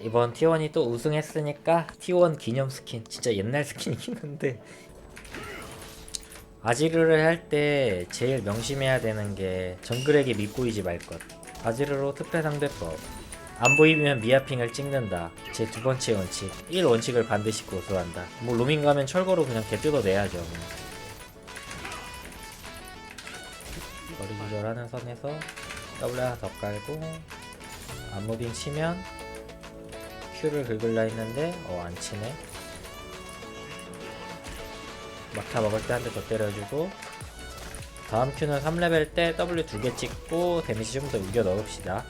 이번 T1이 또 우승했으니까 T1 기념 스킨 진짜 옛날 스킨이긴 한데 아지르를 할 때 제일 명심해야 되는 게 정글에게 믿보이지 말 것. 아지르로 특패 상대법. 안 보이면 미아핑을 찍는다. 제 두 번째 원칙. 1 원칙을 반드시 고수한다. 뭐 로밍 가면 철거로 그냥 개 뜯어내야죠. 뭐. 거리 조절하는 선에서 W 하나 더 깔고 안무빙 치면 Q를 긁을라 했는데 어 안 치네. 막타 먹을 때 한 대 더 때려주고 다음 Q는 3레벨 때 W 두 개 찍고 데미지 좀 더 우겨 넣읍시다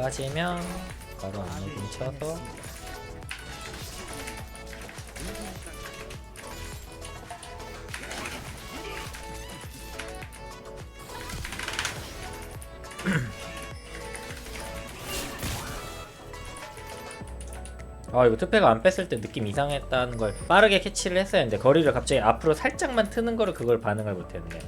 빠지면 바로 안무빙 쳐서. 아 이거 투패가 안 뺐을 때 느낌 이상했다는 걸 빠르게 캐치를 했어야 했는데 거리를 갑자기 앞으로 살짝만 트는 거를 그걸 반응을 못했네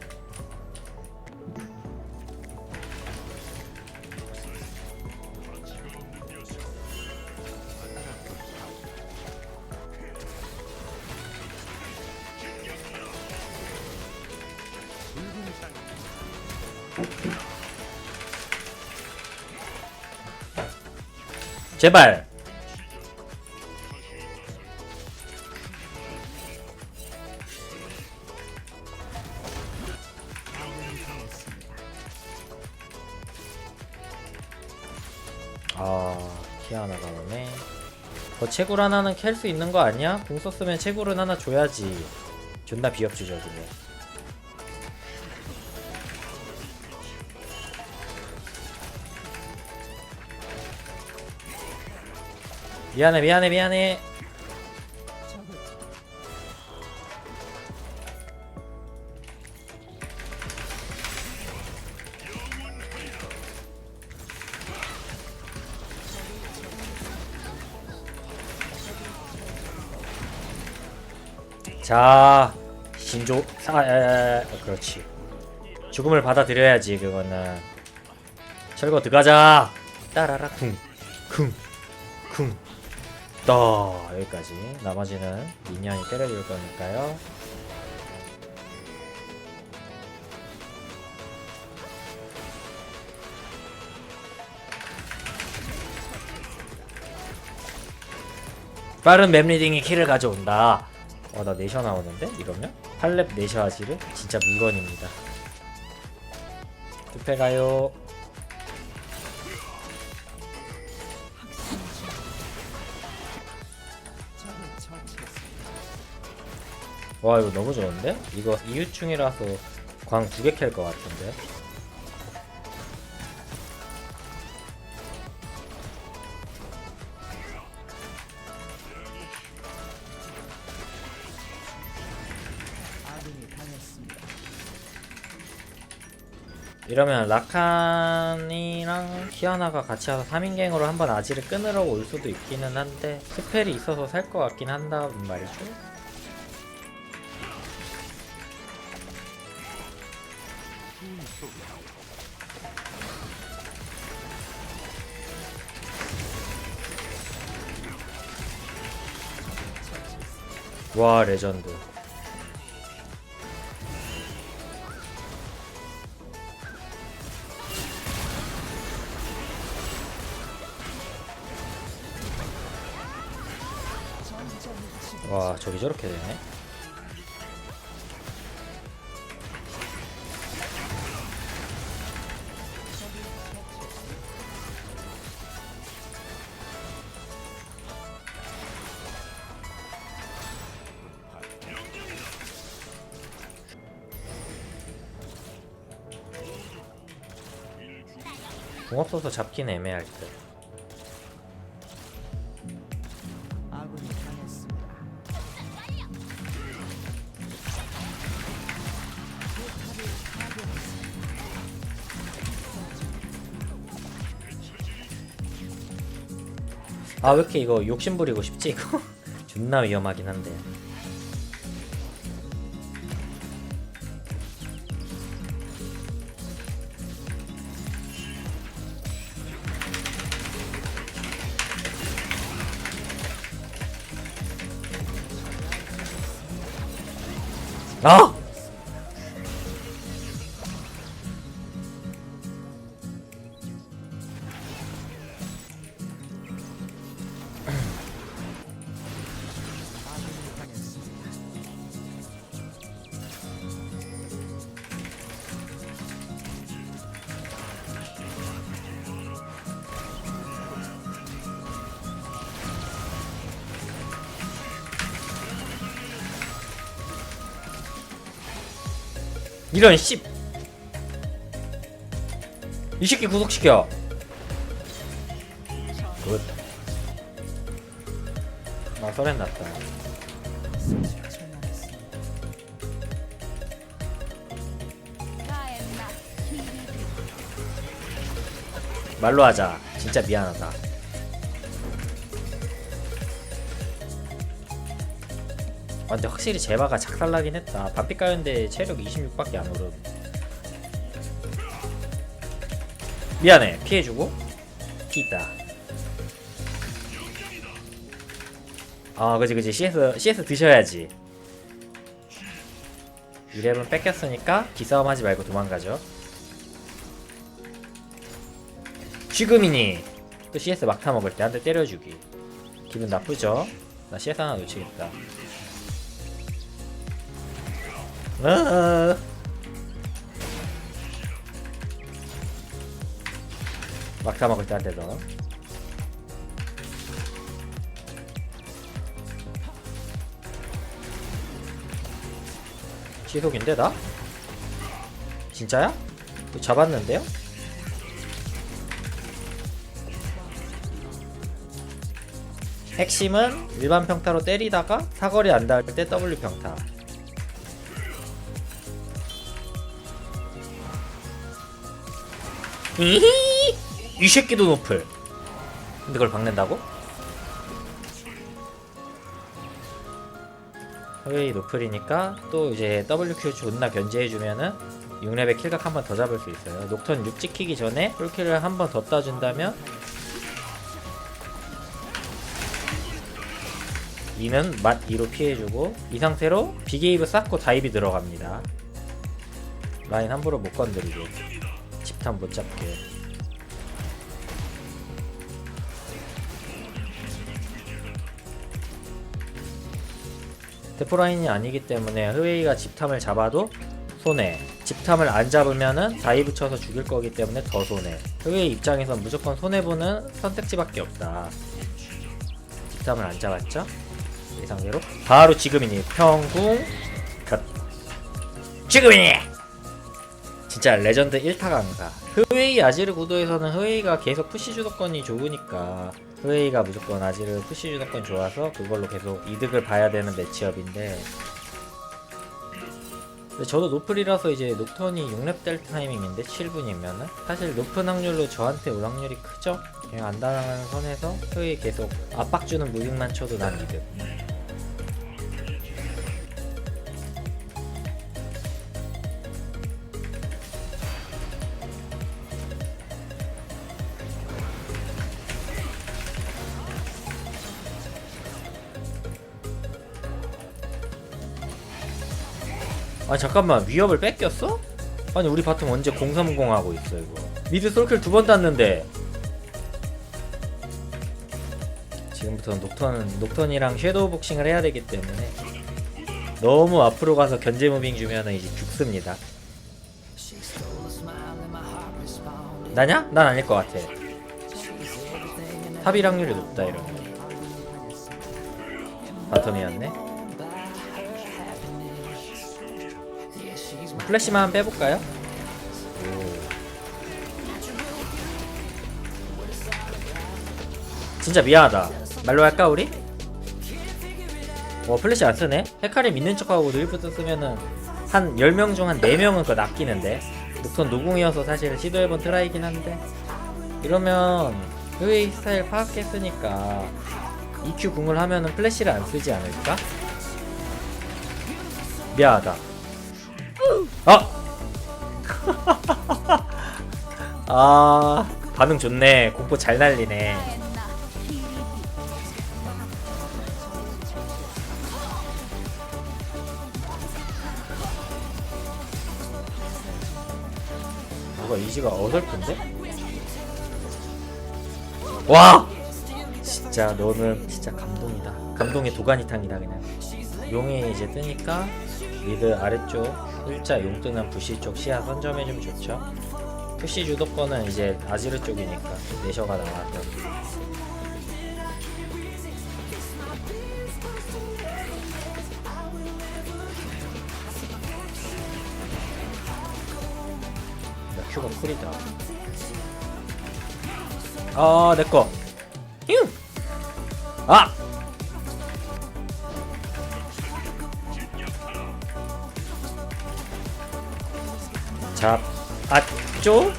제발. 아 키아나가 오네. 거 채굴 하나는 캘 수 있는 거 아니야? 공 썼으면 채굴은 하나 줘야지. 존나 비협주적이네 미안해 미안해 미안해. 자 신조 사 에, 에, 그렇지. 죽음을 받아들여야지 그거는. 철거 들어가자. 따라라 쿵쿵쿵 떠 여기까지. 나머지는 미니언이 때려줄 거니까요. 빠른 맵 리딩이 킬을 가져온다. 어나 내셔 나오는데? 이러면? 8렙 내셔 아지르? 진짜 물건입니다. 투패 가요 와 이거 너무 좋은데? 이거 이유충이라서 광 두 개 캘 것 같은데 이러면 라칸이랑 키아나가 같이 와서 3인갱으로 한번 아지를 끊으러 올 수도 있기는 한데 스펠이 있어서 살 것 같긴 한다 말이죠 와 레전드. 와 저기 저렇게 되네 궁 없어서 잡긴 애매할 듯. 아왜 아, 이렇게 이거 욕심부리고 싶지 이거? 존나 위험하긴 한데 아! 이런 씨. 이 새끼 구속시켜. 굿. 아, 서렌 났다. 말로 하자. 진짜 미안하다. 아, 근데 확실히 제바가 작살나긴 했다. 반피 까였는데 체력 26밖에 안 오름. 미안해. 피해주고. 피 있다. 아, 그지, 그지. CS, CS 드셔야지. 이랩은 뺏겼으니까 기싸움 하지 말고 도망가죠. 지금이니! 또 CS 막타 먹을 때 한 대 때려주기. 기분 나쁘죠? 나 CS 하나 놓치겠다. 아. 막타 먹을 때한대 더. 시속인데 나? 진짜야? 이거 잡았는데요? 핵심은 일반 평타로 때리다가 사거리 안 닿을 때 W 평타. 이 새끼도 노플. 근데 그걸 박는다고? 허웨이 노플이니까 또 이제 WQ 존나 견제해주면은 6레벨 킬각 한 번 더 잡을 수 있어요. 녹턴 6 찍히기 전에 풀킬을 한 번 더 따준다면 2는 맛 2로 피해주고 이 상태로 비게이브 쌓고 다이브 들어갑니다. 라인 함부로 못 건드리게 집탐 못 잡게. 데프라인이 아니기 때문에 흐웨이가 집탐을 잡아도 손해. 집탐을 안 잡으면은 다이브 쳐서 죽일 거기 때문에 더 손해. 흐웨이 입장에선 무조건 손해보는 선택지밖에 없다. 집탐을 안 잡았죠? 예상대로 바로 지금이니 평궁 컷 지금이니 진짜 레전드 1타 강사 흐웨이 아지르 구도에서는 흐웨이가 계속 푸시 주도권이 좋으니까 흐웨이가 무조건 아지르 푸시 주도권 좋아서 그걸로 계속 이득을 봐야 되는 매치업인데 저도 노플이라서 이제 녹턴이 6렙 될 타이밍인데 7분이면은 사실 높은 확률로 저한테 올 확률이 크죠? 그냥 안 당하는 선에서 흐웨이 계속 압박 주는 무빙만 쳐도 난 이득 아 잠깐만. 위협을 뺏겼어? 아니 우리 바텀 언제 030 하고 있어 이거? 미드 솔킬 두 번 땄는데. 지금부터 녹턴 녹턴이랑 섀도우 복싱을 해야 되기 때문에. 너무 앞으로 가서 견제 무빙 주면은 이제 죽습니다. 나냐? 난 아닐 것 같아. 탑일 확률이 높다 이러면. 바텀이었네 플래시만 빼볼까요? 진짜 미안하다. 말로 할까 우리? 어 플래시 안 쓰네? 헤카리 믿는 척하고 드리프트 쓰면은 한 10명 중 한 4명은 그거 낚이는데 녹턴 노궁이어서 사실 시도해본 트라이긴 한데 이러면 의 스타일 파악했으니까 EQ 궁을 하면은 플래시를 안 쓰지 않을까? 미안하다. 아! 아 반응 좋네. 공포 잘 날리네. 뭐가 이지가 어설픈데? 와! 진짜 너는 진짜 감동이다. 감동의 도가니탕이다 그냥. 용이 이제 뜨니까 미드 아래쪽 일자 용 뜨는 부시 쪽 시야 선점해주면 좋죠. 푸시 주도권은 이제 아지르 쪽이니까 내셔가 나와서 나 큐가 쿨이다. 아, 내꺼. 휴! 아! 잡, 아, 쪼?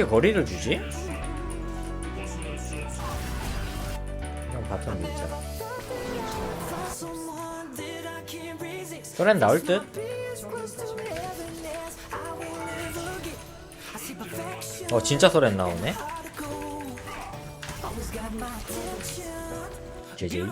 이렇게 거리를 주지? 그냥 바텀 밀자. 소렌 나올 듯? 어 진짜 소렌 나오네. 제제.